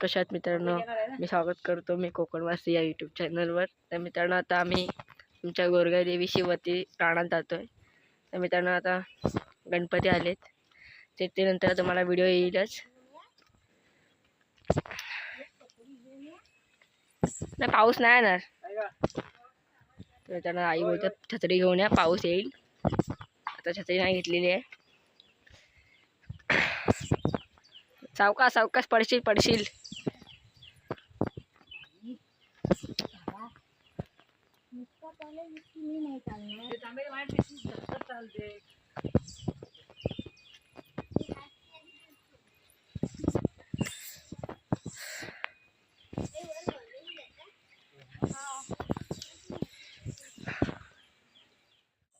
कशात मित्रांनो? मी स्वागत करतो मी कोकणवासी या यूट्यूब चॅनलवर तर मित्रांनो आता आम्ही तुमच्या गोरगाई देवी वती प्राणात जातो आहे तर मित्रांनो आता गणपती आलेत. ते ते तुम्हाला व्हिडिओ येईलच. नाही पाऊस नाही येणार. तर मित्रांनो आई बोलतात छत्री घेऊन या पाऊस येईल. आता छत्री नाही घेतलेली आहे. सावका सावकाश पडशील पडशील.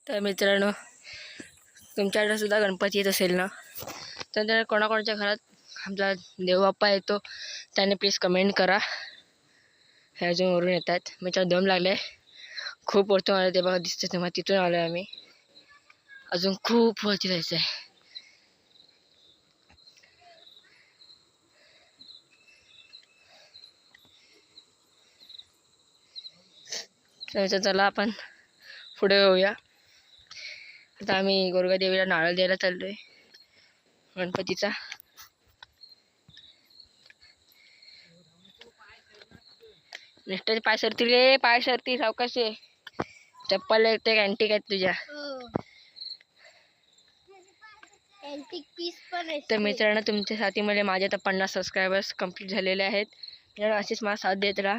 तर मित्रांनो तुमच्याकडे सुद्धा गणपती येत असेल ना? तर कोणाकोणाच्या घरात आमचा देवबाप्पा येतो त्याने प्लीज कमेंट करा. हे अजून वरून आहेत मी दम लागले खूप वरतून आलं ते बघा दिसतं तेव्हा. तिथून आलो आहे आम्ही. अजून खूप वरती जायचं आहे तर चला आपण पुढे येऊया आता आम्ही गोरगा देवीला नारळ द्यायला चाललो आहे गणपतीचा. निष्ठाचे पाय सरतील रे पाय सरतील सावकाश आहे चप्पल ते अँटिक आहेत तुझ्या. अँटिक पीस पण आहे तर मित्रांनो तुमच्यासाठी मध्ये माझे आता पन्नास सबस्क्रायबर्स कंप्लीट झालेले आहेत. मित्रांनो असेच मला साथ देत राहा.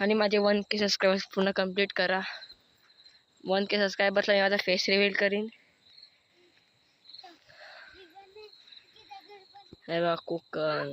आणि माझे वन के सबस्क्रायबर्स पूर्ण कंप्लीट करा. वन के सबस्क्रायबर्सला मी माझा फेस रिव्हील करीन. हे कोकण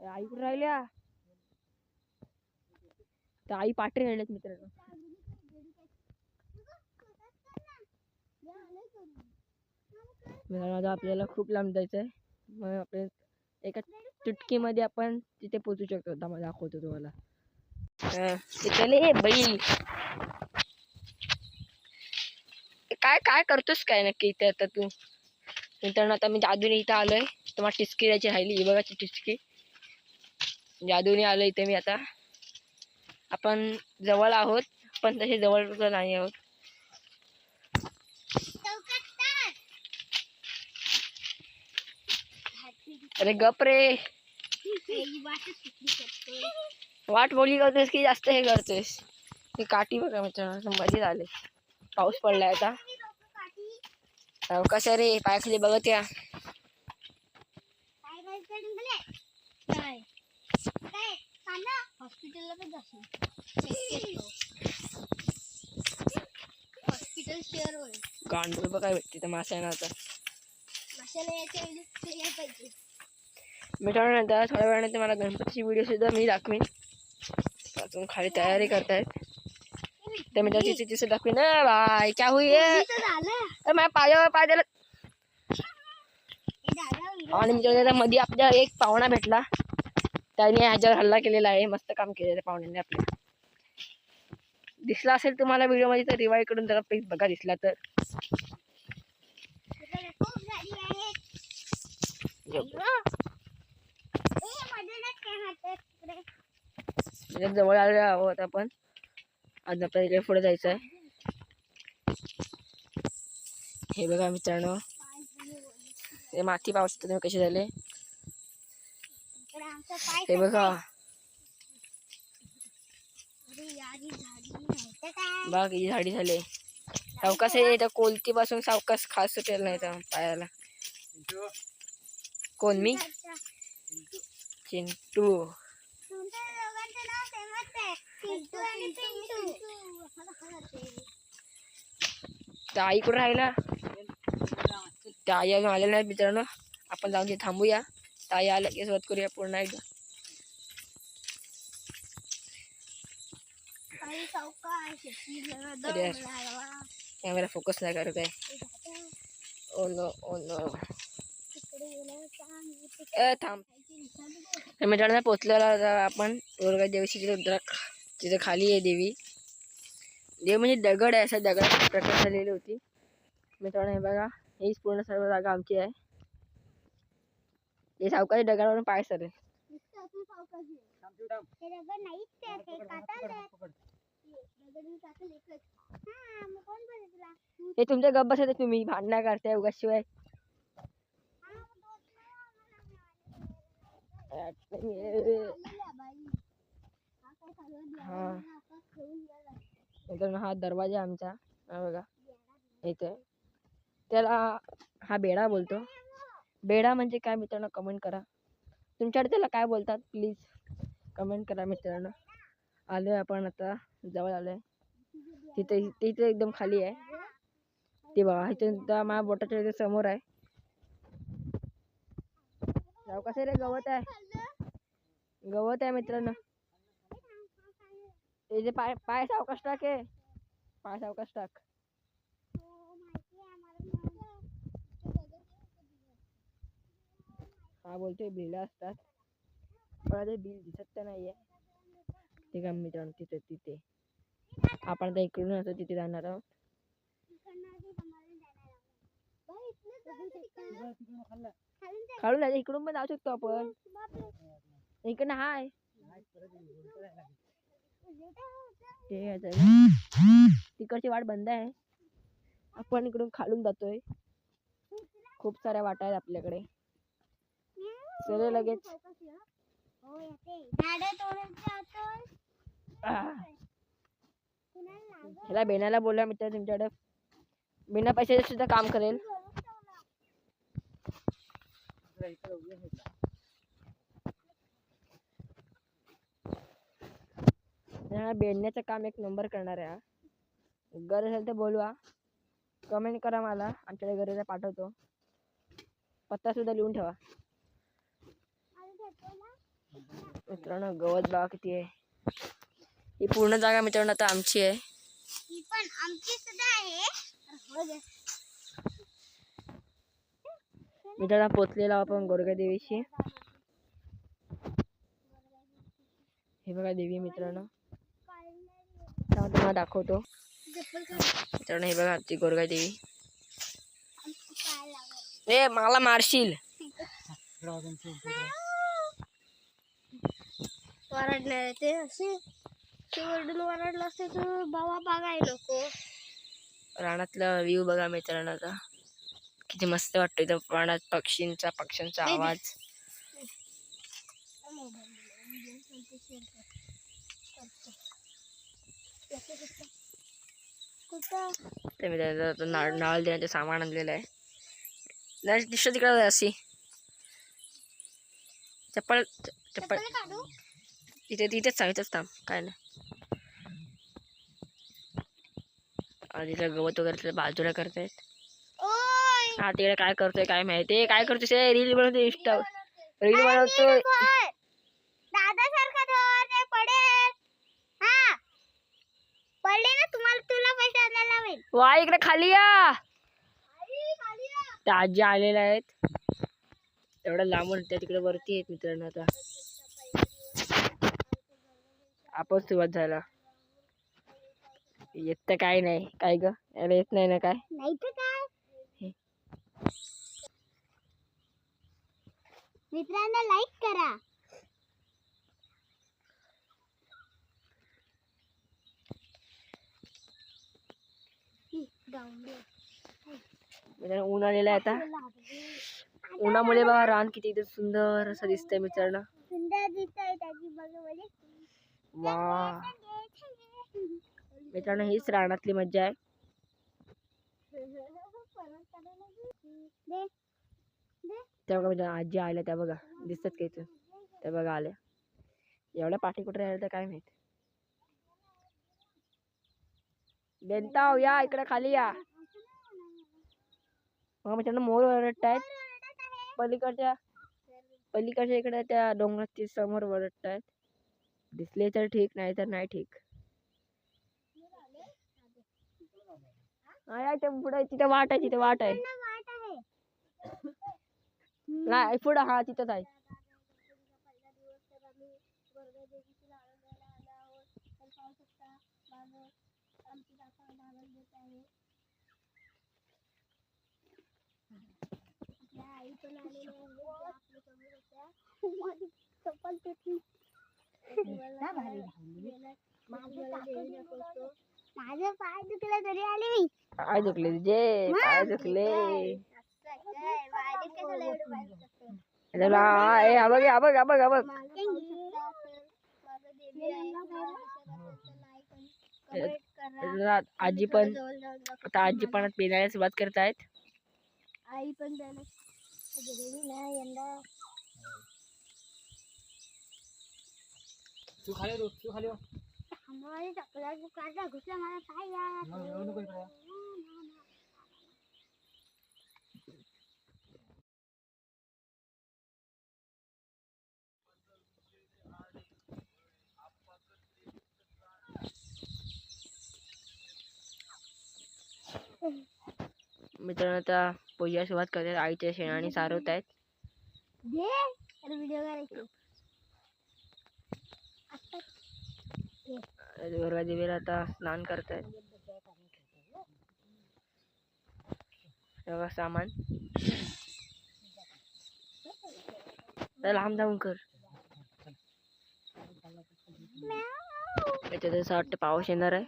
आई कुठे राहिल्या? तर आई पाठी राहिल्यात मित्रांनो. मित्रांनो आपल्याला खूप लांब जायचं आहे मग आपल्या एका चुटकीमध्ये आपण तिथे पोचू शकतो. आता दाखवतो तुम्हाला. चले बैल काय काय करतोस काय नक्की इथे आता तू? मित्रांनो आता मी जादूने इथं आलोय. तुम्हाला टिचकी द्यायची राहिली. बघाची बघा टिचकी. म्हणजे जादूने आलो इथे मी आता. आपण जवळ आहोत पण तसे जवळ सुद्धा नाही आहोत. अरे गप रे. वाट बोली करतोस की जास्त हे करतोस ही काठी बघा मित्रांनो मध्ये झाले. पाऊस पडलाय आता. कसं रे पायाखाली बघत या. हॉस्पिटलला पण जाशील. हॉस्पिटल शेअर होईल गांडूळ बघा भेटते तर माशांना आता. माशाला यायच्या वेळी ते यायला पाहिजे. मित्रांनो नंतर थोड्या वेळानंतर मला गणपतीची व्हिडिओ सुद्धा मी दाखवीन. अजून खाली तयारी करतायत. तर मी तिथे तिथे दाखवीन. बाय क्या हुई है? अरे माझ्या पायावर पाय दिला आणि मित्रांनो मध्ये आपल्या एक पाहुणा भेटला. त्याने ह्याच्यावर हल्ला केलेला आहे. मस्त काम केलेलं आहे पाहुण्याने आपल्या दिसला असेल तुम्हाला व्हिडिओमध्ये तर रिवाय करून जरा प्लीज बघा दिसला तर. म्हणजे जवळ आले आहोत आपण. आज आपल्याला इकडे पुढे जायचं आहे हे बघा मित्रांनो. ते माती पावसात तुम्ही कसे झाले? हे बघा अरे यार ही झाडी माहिती काय बघा किती झाडी झाले। सावकाश आहे त्या कोलतीपासून सावकाश खास सुटेल नाही त्या पायाला. कोण मी? चिंटू. तुमच्या दोघांचं नाव सेमच आहे चिंटू आणि पिंटू त्या आई कुठं राहिला. त्या आई अजून आलेल्या नाहीत मित्रांनो. आपण जाऊन तिथे थांबूया. ताई आल्या की सुरुवात करूया पूर्ण एकदा. कॅमेरा फोकस नाही करत आहे. ते झालं. Oh no oh no. तिकडे गेलं चांगलं तिकडे ए थांब. मित्रांनो पोचलेला आपण. गोरगा देवीची तिथे उतरा तिथे खाली आहे देवी. देव म्हणजे दगड आहे अशा दगडात प्रकट झालेली होती. मित्रांनो हे बघा हीच पूर्ण सर्व जागा आमची आहे. हे सावकारी दगडावरून पाय सरेल. ते हे तुमच्या गप्प बसत तुम्ही भांडणं करताय उगाच शिवाय हा, हा दरवाजा आमचा. बघा. इथे. त्याला हा बेडा बोलतो. बेडा म्हणजे काय मित्रांनो? कमेंट करा. तुमच्याकडे त्याला काय बोलतात? प्लीज कमेंट करा मित्रांनो. आलो आहे आपण आता जवळ आलो आहे तिथे तिथे एकदम खाली आहे. ते बघा इथे त्या माझ्या बोटाच्या इथे समोर आहे. जाऊ कसं रे गवत आहे. गवत आहे मित्रांनो. हे जे पाय पाय सावकाश टाक आहे पाय सावकाश टाक हो, माहिती आहे आम्हाला माहिती आहे. हा बोलतोय बिल असतात. पण ते बिल दिसत तर नाहीये. ते का मित्रांनो तिथे तिथे. आपण आता इकडून असं तिथे जाणार आहोत. इकडनं जायचं खालून इकडून पण जाऊ शकतो आपण. इकडनं हाय. आहे तिकडची वाट बंद आहे. आपण इकडून खालून जातोय. खूप साऱ्या वाटा आहेत आपल्याकडे. चले लगेच? ह्याला बेनाला बोलला मित्र तुमच्याकडे. बिना पैशाचे सुद्धा काम करेल. बेडण्याचं काम एक नंबर करणार आहे. गरज असेल तर बोलवा. कमेंट करा मला. आमच्याकडे गरज पाठवतो. पत्ता सुद्धा लिहून ठेवा. मित्रांनो गवत बघा किती आहे ही पूर्ण जागा मित्रांनो आता आमची आहे. ही पण आमची सुद्धा आहे. हो. मित्रांनो पोचलेलो आपण गोरगा देवीशी. हे बघा देवी मित्रांनो. तुम्हाला दाखवतो. मित्रांनो हे बघा आमची गोरगा देवी. ए मला मारशील. वरडणार ते. असे ते वरडून वरडलं असते तर बाबा बघाय नको. रानातला व्ह्यू बघा मित्रांनो आता. किती मस्त वाटतो इथं रानात पक्षींचा पक्ष्यांचा आवाज. ते मी नाळ देण्याचं सामान आणलेलं आहे. दिसतं तिकडे अशी. चप्पल चप्पल इथे तिथेच सांगितच थांब. काय नाही. आणि तिथं गवत वगैरे तिथं बाजूला करतायत. हा तिकडे काय करतोय काय माहिती? काय करतोय ते रील बनवतोय इंस्टा रील बनवतोय. हा. ना तुला वा इकडे खाली या. आजी आलेल्या आहेत. एवढ्या लांबून त्या तिकडे वरती आहेत मित्रांनो आता. आपण सुरुवात झाला. येत तर काय नाही. काय ग? याला येत नाही ना काय? नाही तर काय. मित्रांना लाईक करा. मित्रांनो ऊन आलेलं आहे आता. उन्हामुळे बघा रान किती सुंदर असं दिसतंय मित्रांनो. सुंदर दिसतंय त्याची बघ वा. मित्रांनो, हीच रानातली मज्जा आहे. आजी आल्या त्या बघा. दिसतात का इथून पाठी कुठे राहिल्या या इकडे खाली या. मोर ओरडतायत पलीकडच्या पलीकडच्या इकडे डोंगराच्या समोर वरटत आहेत. दिसले तर ठीक नाही तर नाही ठीक. आहे आहे ते पुढे तिथे वाट आहे तिथे वाट आहे. नाही पुढं हा तिथंच आहे. आई पण चप्पल तुटली माझं पाय दुखलं तरी आले मी. पाय दुखले तुझे पाय दुखले. बघ बघ बघ बघ. चला, आजी पण आता आजी पण पिण्याला सुरुवात करत आहेत आई पण त्याला गेलेली नाही यंदा तू खाली हो, तू खाली. आम्हाला चपला दुकानला घुसला काय मग येऊ नको इकडे. मित्रांनो आता पोहायला सुरुवात करतात आईच्या शेणाने सारवत आहेत व्हिडिओ करायची दुर्गा देवीला आता स्नान करतायत. सगळं सामान. लांब जाऊन कर. याच्यात असं वाटतं पाऊस येणार आहे.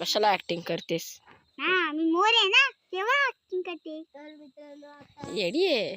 कशाला ऍक्टिंग करतेस? हा मी मोर आहे ना तेव्हा ऍक्टिंग करते. येडी आहे.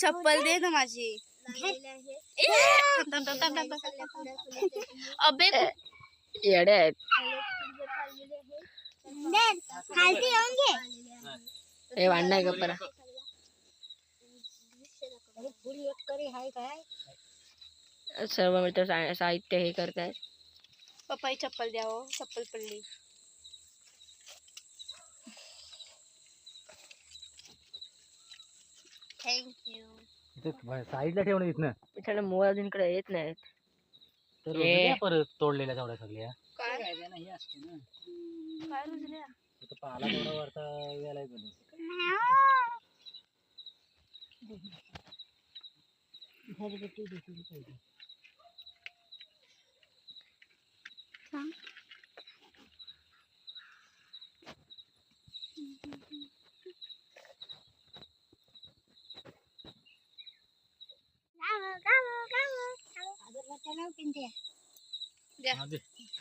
चप्पल दे ना माझी अबे येडे आहेत खालती येऊन घे हे गप्पा सर्व मित्र साहित्य हे करतायत पप्पाई चप्पल द्या हो चप्पल पडली थँक्यू साईडला ठेवणं इथनं मित्रांनो मोबाईल अजून इकडे येत नाहीत. तर. रुजल्या परत तोडलेल्या तेवढ्या सगळ्या. काय? नाही असते ना. काय रुजल्या तिथं पाला तेवढा वरता वेळा गेलो द्या दे.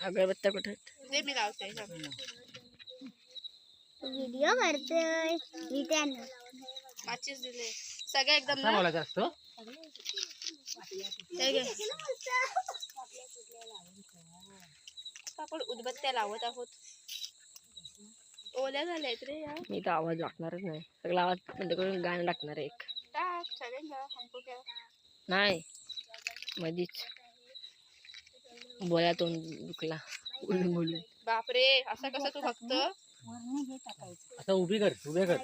अगरबत्त्या कुठे मी माचीस दिले सगळ्या एकदम ना बोलायचं असतो आपण उदबत्त्या लावत आहोत ओल्या झाल्या आहेत रे या मी तर आवाज लागणारच नाही. सगळा आवाज म्हणजे करून गाणं टाकणार आहे एक. टाक चलेगा हमको क्या नाही. मधीच. बोला तोंड दुखला. बोलून बोलून बापरे असं कसं तू फक्त? असं उभी कर उभे कर.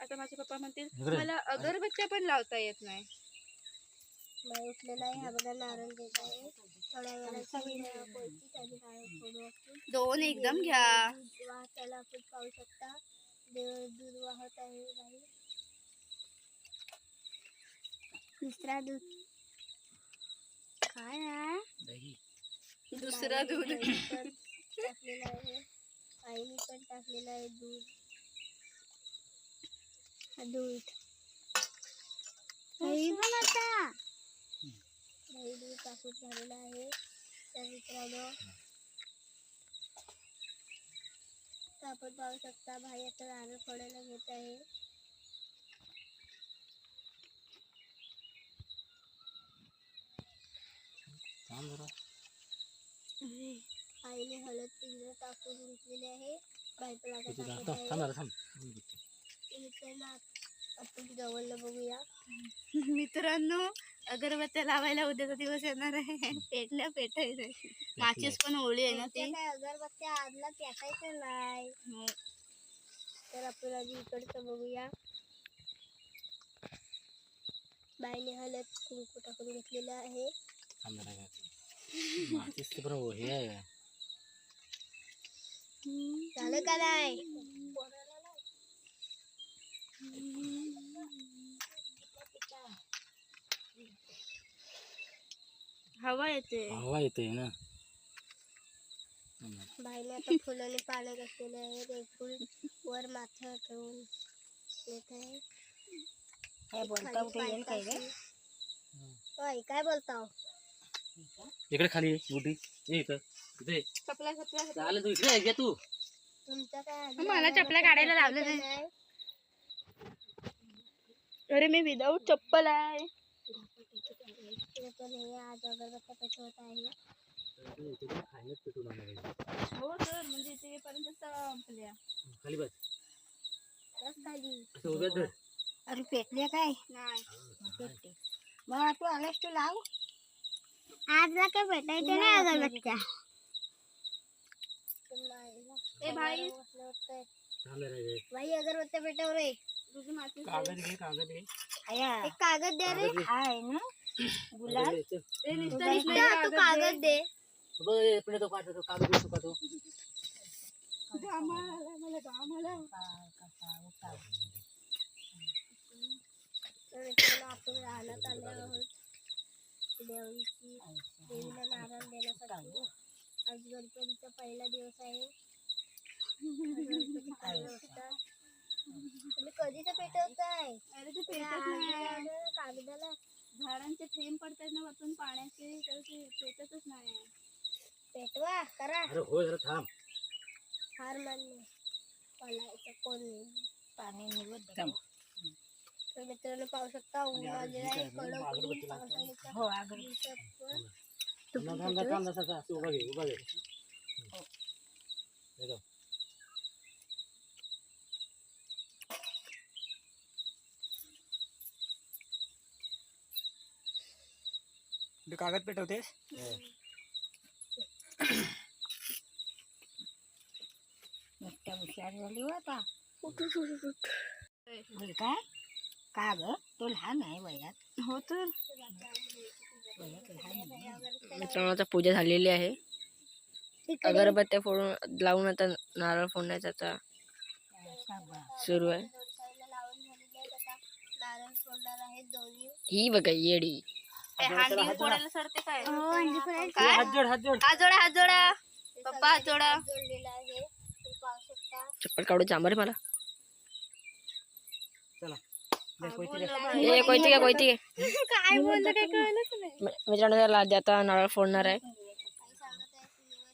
आता माझे पप्पा म्हणतील. मला अगरबत्त्या पण लावता येत नाही. उठलेला आहे हा बघा नारळ देत थोड्या दोन एकदम घ्या. आपण पाहू शकता. दूध वाहत आहे बाई दुसरा दूध. काय दुसरं दूध. आईने पण टाकलेलं आहे. आईने पण टाकलेलं आहे दूध. हा दूध. दही पण आता. दही दूध टाकून झालेलं आहे. तर मित्रांनो तर आपण पाहू शकता. भाई आता नारळ फोडायला घेत आहे. आईने हळद पिंजरा टाकून घेतलेली आहे. मित्रांनो आपण जवळला बघूया. मित्रांनो अगरबत्त्या लावायला उद्याचा दिवस येणार आहे. पेटल्या पेटायचं. माचीस पण ओळी आहे ना ती. अगरबत्त्या आजला पेटायचं नाही. हो. तर आपण आधी इकडचं बघूया. बाईने हळद कुंकू टाकून घेतलेलं हे आहे. झालं का नाही? हवा येते. हवा येते ना. हम्म. बाईने आता फुलाने पानं घातलेले आहेत एक फुल वर माथ्यावर ठेवून येत आहे. खाली पाय टाकून. होय काय बोलताव इकडे खाली ये, गुड्डी ये इथं. इथे ये. चपला चपला चालेल तू इकडे ये, घे तू. तुमचं काय आधी मला चपला काढायला लावलं? अरे मी विदाऊट चप्पल आहे. पण हे आज अगरबत्त्या पेटवत आहे. पेटून. हो सर म्हणजे ते पर्यंत संपल्या. खाली बस. बस खाली. असं उभ्यात धर अरे पेटले काय? नाही. मग तू आलास तू लाव. आज काय भेटायचं नाही अगरबत्त्या. ए भाई अगरबत्त्या पेटव रे तुझी माती कागद घे कागद घे. एक कागद दे रे. आहे ना? तू कागद दे बघ, हे तो पाठवतो कागद आपण राहण्यात आलो आहोत देवीची देवीला नारळ देण्यासाठी आज गणपतीचा पहिला दिवस आहे. तुम्ही कधीच पेटवताय. कागदाला झाडांचे थेंब पडतात ना वरतून पाण्याचे तर ते पेटतच नाही. पेटवा करा. अरे हो जरा थांब. हार मान्य पलायचं कोण नाही. पाणी निवड तर मित्रांनो पाहू शकता ऊन आलेलं आहे. कडक ऊन पावसाळ्याच्या दिवसात पण. थांब थांब थांब थांब उभा घे उभा घे. हे बघ. कागद पेटवतेस? हो. हुशार झाली हो आता. काय का? ग? तो लहान आहे वयात. हो तर. वयात लहान आहे. मित्रांनो आता पूजा झालेली आहे. अगरबत्त्या फोडून लावून आता नारळ फोडण्याचा आता सुरू आहे. ही बघा येडी. हांडी फोडायला सरते काय? ए, हात जोड. हात जोड हात जोडा. हात जोडा पप्पा हात जोडा. चप्पल काढून चांबर मला. चला. दे, कोयती दे. ए कोयती का कोयती काय बोललं काय कळलंच नाही. मित्रांनो त्याला आता नारळ फोडणार आहे.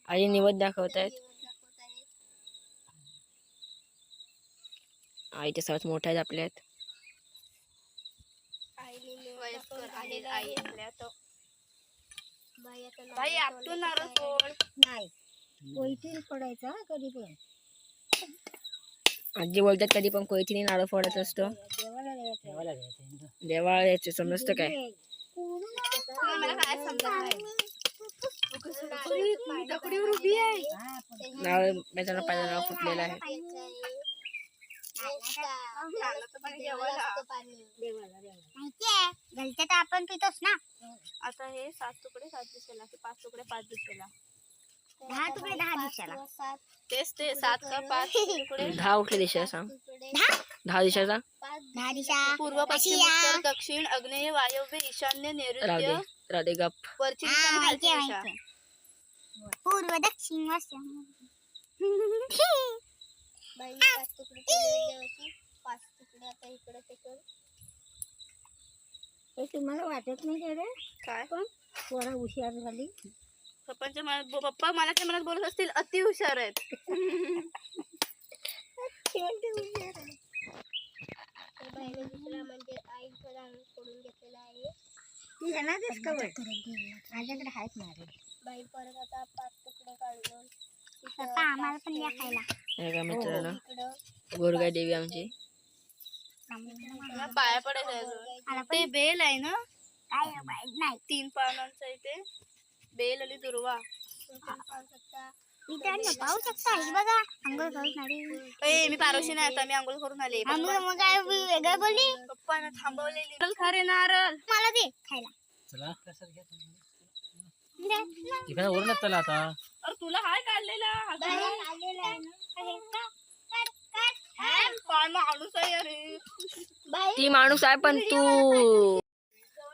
आई निवद दाखवत आहेत. निवड दाखवत आहेत आई ते सर्वात मोठ्या आहेत आपल्या आहेत आईने निवड दाखवून आई आहे. आपल्या तो. भाई आपटून नारळ नाही. कोयतीन पडायचा कधी पण. आजी बोलतात कधी पण कोयतीने नारळ फोडत असतो. देवाला द्यायचं. आहे. देवाळ याचे समजतं काय? मला काय समजत नाही? दगडीवर उभी आहे. नारळ पहिला नारळ फुटलेला आहे. तर आपण पितोस ना? आता हे सात तुकडे सात दिवसाला की पाच तुकडे पाच दिवसाला दहा तुकडे दहा दिवसाला तेच ते सात का पाच तुकडे? दहा दिशा सांग? दहा? दिशा सांग. दहा दिवसा पूर्व पश्चिम उत्तर दक्षिण आग्नेय वायव्य ईशान्य नैऋत्य राधे गप. वरची दिशा. पूर्व दक्षिण तुम्हाला वाटत नाही काय? पण थोडा हुशार झाली. पप्पांच्या मनात पप्पा मला मनात बोलत असतील अति हुशार आहेत. म्हणजे बाई परत आता पाच तुकडे आम्हाला पण या खायला. का मित्रांनो. गोरगाय देवी आमची. पाया पडायचं ते बेल आहे ना? नाही तीन पानांचं इथे बेल आणि दुर्वा. पाहू शकता. हे बघा करून आली. मी पारोशी नाही आता मी आंघोळ करून आले. मग काय वेगळं बोलली? पप्पानं थांबवलेली. नारळ खा रे नारळ. मला दे खायला. चला. इकडे ओरडत आता. अरे तुला हाय काढलेला. ती माणूस आहे पण तू.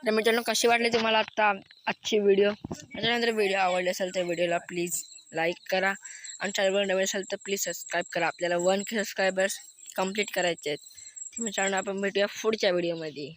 तर मित्रांनो कशी वाटली तुम्हाला आत्ता आजची व्हिडिओ त्याच्यानंतर व्हिडिओ आवडली असेल तर व्हिडिओला प्लीज लाईक करा. आणि चॅनलवर नवीन असेल तर प्लीज सबस्क्राईब करा. आपल्याला वन के सबस्क्रायबर्स कंप्लीट करायचे आहेत. तर मित्रांनो आपण भेटूया पुढच्या व्हिडिओमध्ये